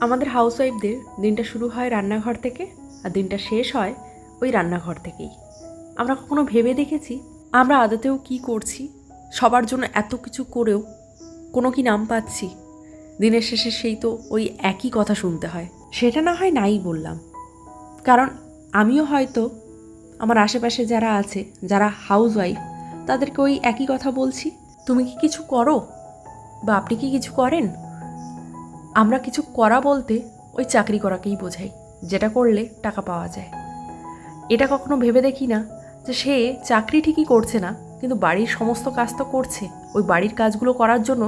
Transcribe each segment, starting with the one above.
আমাদের হাউসওয়াইফদের দিনটা শুরু হয় রান্নাঘর থেকে আর দিনটা শেষ হয় ওই রান্নাঘর থেকেই। আমরা কখনো ভেবে দেখেছি আমরা আদতেও কি করছি, সবার জন্য এত কিছু করেও কোনো কি নাম পাচ্ছি। দিনের শেষে সেই তো ওই একই কথা শুনতে হয়। সেটা না হয় নাই বললাম। কারণ আমিও হয়তো আমার আশেপাশে যারা আছে, যারা হাউসওয়াইফ, তাদেরকে ওই একই কথা বলছি। তুমি কি কিছু করো? বা আপনি কি কিছু করেন? আমরা কিছু করা বলতে ওই চাকরি করাকেই বোঝাই, যেটা করলে টাকা পাওয়া যায়। এটা কখনো ভেবে দেখি না যে সে চাকরি ঠিকই করছে না, কিন্তু বাড়ির সমস্ত কাজ তো করছে। ওই বাড়ির কাজগুলো করার জন্য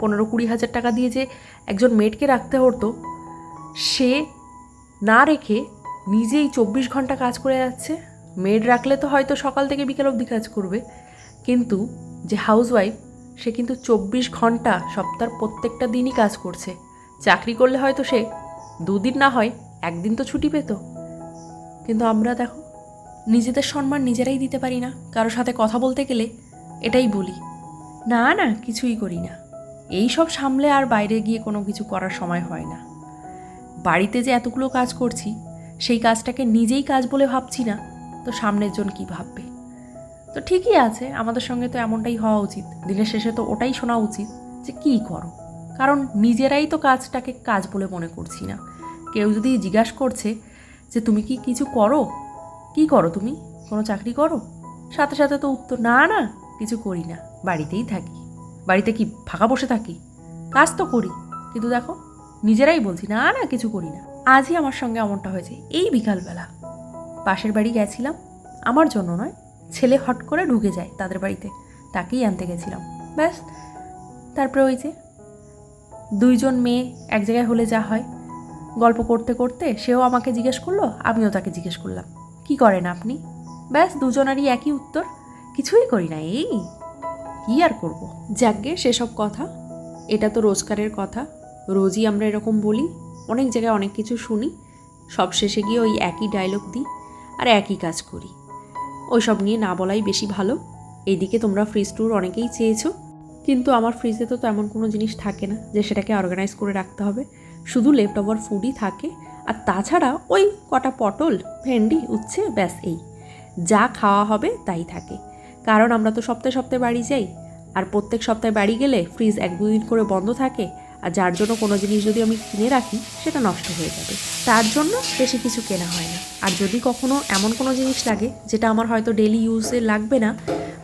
পনেরো কুড়ি হাজার টাকা দিয়ে যে একজন মেডকে রাখতে হতো, সে না রেখে নিজেই চব্বিশ ঘণ্টা কাজ করে যাচ্ছে। মেড রাখলে তো হয়তো সকাল থেকে বিকেল অবধি কাজ করবে, কিন্তু যে হাউসওয়াইফ সে কিন্তু চব্বিশ ঘণ্টা সপ্তাহের প্রত্যেকটা দিনই কাজ করছে। চাকরি করলে হয়তো সে দুদিন না হয় একদিন তো ছুটি পেত। কিন্তু আমরা দেখো, নিজেদের সম্মান নিজেরাই দিতে পারি না। কারোর সাথে কথা বলতে গেলে এটাই বলি। না না, কিছুই করি না। এই সব সামলে আর বাইরে গিয়ে কোনো কিছু করার সময় হয় না। বাড়িতে যে এতগুলো কাজ করছি, সেই কাজটাকে নিজেই কাজ বলে ভাবছি না, তো সামনের জন কি ভাববে? তো ঠিকই আছে, আমাদের সঙ্গে তো এমনটাই হওয়া উচিত। দিনের শেষে তো ওটাই শোনা উচিত যে কী করো। কারণ নিজেরাই তো কাজটাকে কাজ বলে মনে করছি না। কেউ যদি জিজ্ঞাসা করছে যে, তুমি কি কিছু করো? কি করো তুমি? কোনো চাকরি করো? সাথে সাথে তো উত্তর, না না, কিছু করি না। বাড়িতেই থাকি। বাড়িতে কি ফাঁকা বসে থাকি? কাজ তো করি, কিন্তু দেখো, নিজেরাই বলছি, না না, কিছু করি না। আজই আমার সঙ্গে এমনটা হয়েছে। এই বিকালবেলা পাশের বাড়ি গেছিলাম। আমার জন্য নয়, ছেলে হট করে ঢুকে যায় তাদের বাড়িতে। তাকেই আনতে গেছিলাম। ব্যাস, তারপরে ওই যে দুইজন মেয়ে এক জায়গায় হলে যা হয়। গল্প করতে করতে সেও আমাকে জিজ্ঞেস করল, আমিও তাকে জিজ্ঞেস করলাম, কি করেন আপনি? ব্যাস, দুজনারই একই উত্তর, কিছুই করি না, এই কি আর করব? যাকগে সেসব কথা, এটা তো রোজগারের কথা, রোজই আমরা এরকম বলি, অনেক জায়গায় অনেক কিছু শুনি, সব শেষে গিয়ে ওই একই ডায়লগ দিই আর একই কাজ করি। ওই সব নিয়ে না বলাই বেশি ভালো, এইদিকে তোমরা ফ্রিজ ট্যুর অনেকেই চেয়েছো কিন্তু আমার ফ্রিজে তো তেমন কোনো জিনিস থাকে না যে সেটাকে অর্গানাইজ করে রাখতে হবে। শুধু লেফট ওভার ফুডই থাকে। আর তাছাড়া ওই কটা পটল, ভেন্ডি, উচ্ছে, ব্যাস এই। যা খাওয়া হবে তাই থাকে। কারণ আমরা তো সপ্তাহে সপ্তাহে বাড়ি যাই। আর প্রত্যেক সপ্তাহে বাড়ি গেলে ফ্রিজ এক দুদিন করে বন্ধ থাকে। আর যার জন্য কোনো জিনিস যদি আমি কিনে রাখি, সেটা নষ্ট হয়ে যাবে। তার জন্য বেশি কিছু কেনা হয় না। আর যদি কখনো এমন কোনো জিনিস লাগে, যেটা আমার হয়তো ডেলি ইউজে লাগবে না,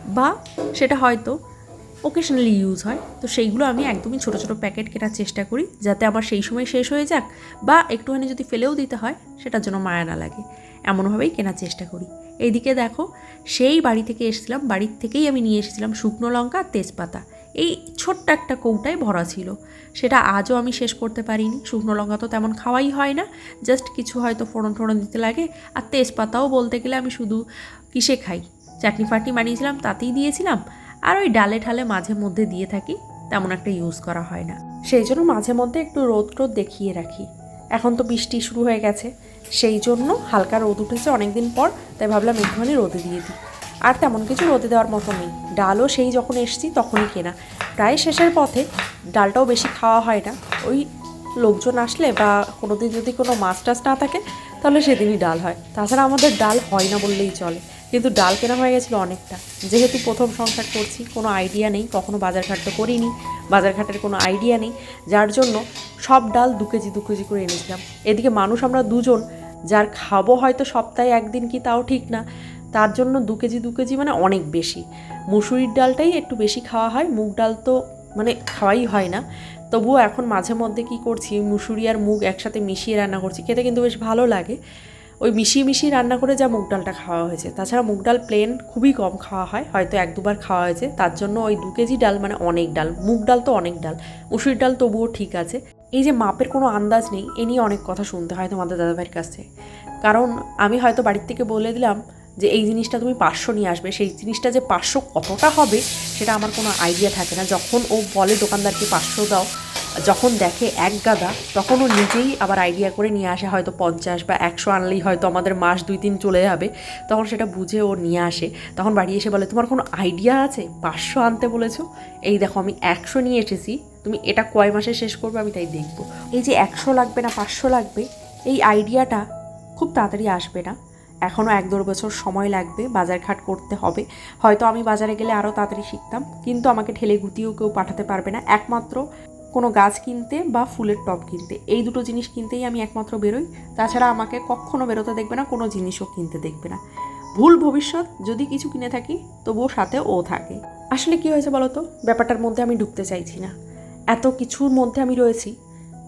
বা সেটা হয়তো ওকেশনালি ইউজ হয়। তো সেইগুলো আমি একদমই ছোটো ছোটো প্যাকেট কেনার চেষ্টা করি, যাতে আমার সেই সময় শেষ হয়ে যাক বা একটুখানি যদি ফেলেও দিতে হয়, সেটার জন্য মায়া না লাগে। এমনভাবেই কেনার চেষ্টা করি। এইদিকে দেখো, সেই বাড়ি থেকে এসেছিলাম, বাড়ির থেকেই আমি নিয়ে এসেছিলাম শুকনো লঙ্কা আর তেজপাতা। এই ছোট্ট একটা কৌটায় ভরা ছিল। সেটা আজও আমি শেষ করতে পারিনি। শুকনো লঙ্কা তো তেমন খাওয়াই হয় না। জাস্ট কিছু হয়তো ফোড়ন ফোড়ন দিতে লাগে। আর তেজপাতাও বলতে গেলে আমি শুধু কিসে খাই? চাটনি ফাটনি বানিয়েছিলাম, তাতেই দিয়েছিলাম। আর ওই ডালে ঠালে মাঝে মধ্যে দিয়ে থাকি, তেমন একটা ইউজ করা হয় না। সেই জন্য মাঝে মধ্যে একটু রোদ টোদ দেখিয়ে রাখি। এখন তো বৃষ্টি শুরু হয়ে গেছে, সেই জন্য হালকা রোদ উঠেছে অনেক দিন পর, তাই ভাবলাম একটুখানি রোদে দিয়ে দিই। আর তেমন কিছু রোদে দেওয়ার মতো নেই। ডালও সেই যখন এসছি তখনই কেনা। প্রায় শেষের পথে ডালটাও বেশি খাওয়া হয় না। ওই লোকজন আসলে বা কোনো দিন যদি কোনো মাছ টাছ না থাকে, তাহলে সেদিনই ডাল হয়। তাছাড়া আমাদের ডাল হয় না বললেই চলে। কিন্তু ডাল কেনা হয়ে গেছিল অনেকটা। যেহেতু প্রথম সংসার করছি, কোনো আইডিয়া নেই, কখনো বাজারঘাট তো করিনি বাজারঘাটের কোনো আইডিয়া নেই, যার জন্য সব ডাল দু কেজি দু কেজি করে এনেছিলাম। এদিকে মানুষ আমরা দুজন, যার খাব হয়তো সপ্তাহে একদিন কি তাও ঠিক না, তার জন্য দু কেজি দু কেজি মানে অনেক বেশি। মুসুরির ডালটাই একটু বেশি খাওয়া হয়, মুগ ডাল তো মানে খাওয়াই হয় না। তবুও এখন মাঝে মধ্যে কি করছি, মুসুরি আর মুগ একসাথে মিশিয়ে রান্না করছি, খেতে কিন্তু বেশ ভালো লাগে। ওই মিশিয়ে মিশিয়ে রান্না করে যা মুগ ডালটা খাওয়া হয়েছে। তাছাড়া মুগ ডাল প্লেন খুবই কম খাওয়া হয়, হয়তো এক দুবার খাওয়া হয়েছে। তার জন্য ওই দু কেজি ডাল মানে অনেক ডাল, মুগ ডাল তো অনেক ডাল মুসুরির ডাল তবুও ঠিক আছে। এই যে মাপের কোনো আন্দাজ নেই, এ নিয়ে অনেক কথা শুনতে হয় তোমাদের দাদাভাইয়ের কাছে কারণ আমি হয়তো বাড়ির থেকে বলে দিলাম যে এই জিনিসটা তুমি পাঁচশো নিয়ে আসবে, সেই জিনিসটা যে পাঁচশো কতটা হবে সেটা আমার কোনো আইডিয়া থাকে না। যখন ও বলে দোকানদারকে পাঁচশো দাও যখন দেখে এক গাদা তখন ও নিজেই আবার আইডিয়া করে নিয়ে আসে, হয়তো পঞ্চাশ বা একশো আনলেই হয়তো আমাদের মাস দুই তিন চলে যাবে। তখন সেটা বুঝে ও নিয়ে আসে। তখন বাড়ি এসে বলে, তোমার কোনো আইডিয়া আছে? পাঁচশো আনতে বলেছ? এই দেখো, আমি একশো নিয়ে এসেছি। তুমি এটা কয় মাসে শেষ করবে আমি তাই দেখব। এই যে একশো লাগবে না, পাঁচশো লাগবে, এই আইডিয়াটা খুব তাড়াতাড়ি আসবে না। এখনও এক দেড় বছর সময় লাগবে, বাজারঘাট করতে হবে। হয়তো আমি বাজারে গেলে আরও তাড়াতাড়ি শিখতাম, কিন্তু আমাকে ঠেলে গুতিয়েও কেউ পাঠাতে পারবে না। একমাত্র কোনো গাছ কিনতে বা ফুলের টব কিনতে। এই দুটো জিনিস কিনতেই আমি একমাত্র বেরোই। তাছাড়া আমাকে কখনো বেরোতে দেখবে না, কোনো জিনিসও কিনতে দেখবে না। ভুল ভবিষ্যৎ, যদি কিছু কিনে থাকি, তবুও সাথে ও থাকে। আসলে কি হয়েছে বলো তো? ব্যাপারটার মধ্যে আমি ঢুকতে চাইছি না। এত কিছুর মধ্যে আমি রয়েছি।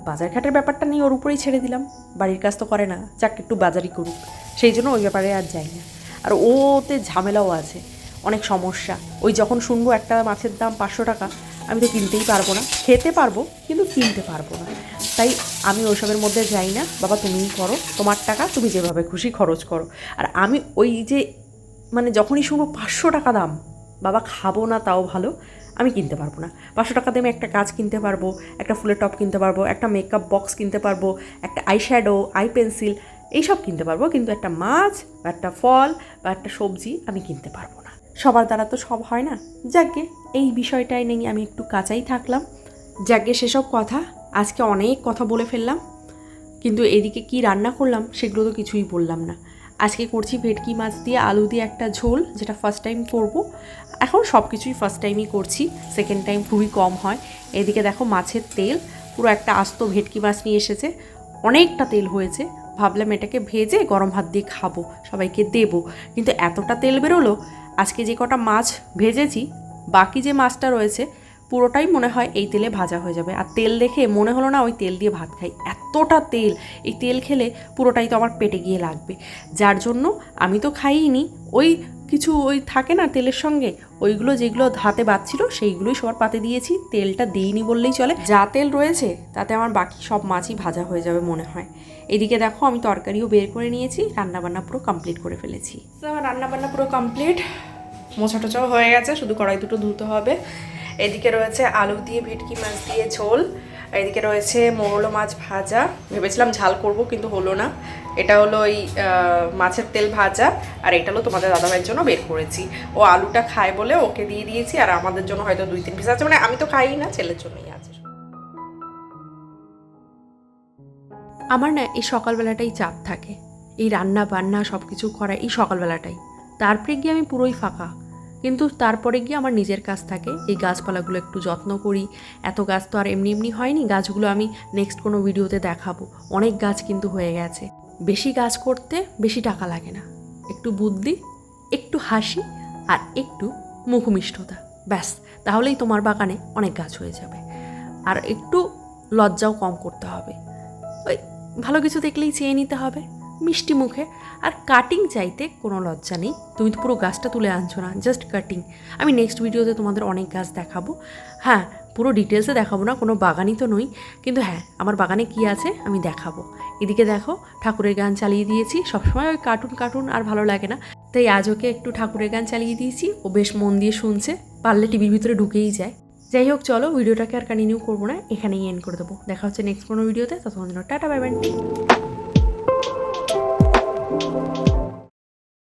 বাজারঘাটের ব্যাপারটা নিয়ে ওর উপরেই ছেড়ে দিলাম। বাড়ির কাজ তো করে না, যাক একটু বাজারই করুক। সেই জন্য ওই ব্যাপারে আর যাই না। আর ওতে ঝামেলাও আছে, অনেক সমস্যা। ওই যখন শুনব একটা মাছের দাম পাঁচশো টাকা আমি তো কিনতেই পারব না। খেতে পারব, কিন্তু কিনতে পারব না। তাই আমি ওইসবের মধ্যে যাই না। বাবা, তুমিই করো। তোমার টাকা তুমি যেভাবে খুশি খরচ করো। আর আমি ওই যে মানে যখনই শুনব পাঁচশো টাকা দাম, বাবা খাব না তাও ভালো, আমি কিনতে পারব না। পাঁচশো টাকা দিয়ে আমি একটা গাছ কিনতে পারব, একটা ফুলের টপ কিনতে পারব, একটা মেকআপ বক্স কিনতে পারব, একটা আই শ্যাডো আই পেন্সিল এইসব কিনতে পারব। কিন্তু একটা মাছ, বা একটা ফল, বা একটা সবজি আমি কিনতে পারব সবার দ্বারা তো সব হয় না। যাকে এই বিষয়টাই নেই আমি একটু কাঁচাই থাকলাম। যাকে সেসব কথা আজকে অনেক কথা বলে ফেললাম। কিন্তু এদিকে কি রান্না করলাম সেগুলো তো কিছুই বললাম না। আজকে করছি ভেটকি মাছ দিয়ে আলু দিয়ে একটা ঝোল, যেটা ফার্স্ট টাইম করব। এখন সব কিছুই ফার্স্ট টাইমই করছি সেকেন্ড টাইম খুবই কম হয়। এদিকে দেখো মাছের তেল, পুরো একটা আস্ত ভেটকি মাছ নিয়ে এসেছে। অনেকটা তেল হয়েছে। ভাবলাম এটাকে ভেজে গরম ভাত দিয়ে খাব, সবাইকে দেবো। কিন্তু এতটা তেল বেরোলো আজকে যে কটা মাছ ভেজেছি, বাকি যে মাছটা রয়েছে, পুরোটাই মনে হয় এই তেলে ভাজা হয়ে যাবে। আর তেল দেখে মনে হলো না ওই তেল দিয়ে ভাত খাই। এতটা তেল, এই তেল খেলে পুরোটাই তো আমার পেটে গিয়ে লাগবে। যার জন্য আমি তো খাইনি ওই কিছু ওই থাকে না তেলের সঙ্গে, ওইগুলো যেগুলো হাতে বাচ্ছিল সেইগুলোই সবার পাতে দিয়েছি। তেলটা দিইনি বললেই চলে। যা তেল রয়েছে, তাতে আমার বাকি সব মাছই ভাজা হয়ে যাবে মনে হয়। এদিকে দেখো, আমি তরকারিও বের করে নিয়েছি, রান্নাবান্না পুরো কমপ্লিট করে ফেলেছি। আমার রান্নাবান্না পুরো কমপ্লিট মোছা টোচাও হয়ে গেছে, শুধু কড়াই দুটো ধুতে হবে। এদিকে রয়েছে আলু দিয়ে ভেটকি মাছ দিয়ে ঝোল, এদিকে রয়েছে মোরলো মাছ ভাজা। ভেবেছিলাম ঝাল করব কিন্তু হলো না। এটা হলো ওই মাছের তেল ভাজা, আর এটা হলো তোমাদের দাদাভাইয়ের জন্য বের করেছি। ও আলুটা খায় বলে ওকে দিয়ে দিয়েছি, আর আমাদের জন্য হয়তো দুই তিন পিস আছে। মানে আমি তো খাই না, ছেলের জন্যই আছে। আমার না এই সকালবেলাটাই চাপ থাকে। এই রান্না বান্না সব কিছু করা, এই সকালবেলাটাই। তারপরে গিয়ে আমি পুরোই ফাঁকা। কিন্তু তারপরে গিয়ে আমার নিজের কাজ থাকে, এই গাছপালাগুলো একটু যত্ন করি। এত গাছ তো আর এমনি এমনি হয়নি, গাছগুলো আমি নেক্সট কোনো ভিডিওতে দেখাবো। অনেক গাছ কিন্তু হয়ে গেছে। বেশি গাছ করতে বেশি টাকা লাগে না। একটু বুদ্ধি, একটু হাসি আর একটু মুখমিষ্টতা। ব্যাস, তাহলেই তোমার বাগানে অনেক গাছ হয়ে যাবে। আর একটু লজ্জাও কম করতে হবে। ওই ভালো কিছু দেখলেই চেয়ে নিতে হবে। মিষ্টি মুখে। আর কাটিং চাইতে কোনো লজ্জা নেই। তুমি তো পুরো গাছটা তুলে আনছো না জাস্ট কাটিং আমি নেক্সট ভিডিওতে তোমাদের অনেক গাছ দেখাবো। হ্যাঁ পুরো ডিটেলসে দেখাবো না, কোনো বাগানই তো নই। কিন্তু হ্যাঁ আমার বাগানে কি আছে আমি দেখাবো। এদিকে দেখো, ঠাকুরের গান চালিয়ে দিয়েছি। সবসময় ওই কার্টুন কার্টুন আর ভালো লাগে না। তাই আজ ওকে একটু ঠাকুরের গান চালিয়ে দিয়েছি। ও বেশ মন দিয়ে শুনছে, পারলে টিভির ভিতরে ঢুকেই যায়। যাই হোক, চলো ভিডিওটাকে আর কন্টিনিউ করব না, এখানেই এন্ড করে দেবো। দেখা হচ্ছে নেক্সট কোনো ভিডিওতে ততক্ষণ টাটা বাই বাই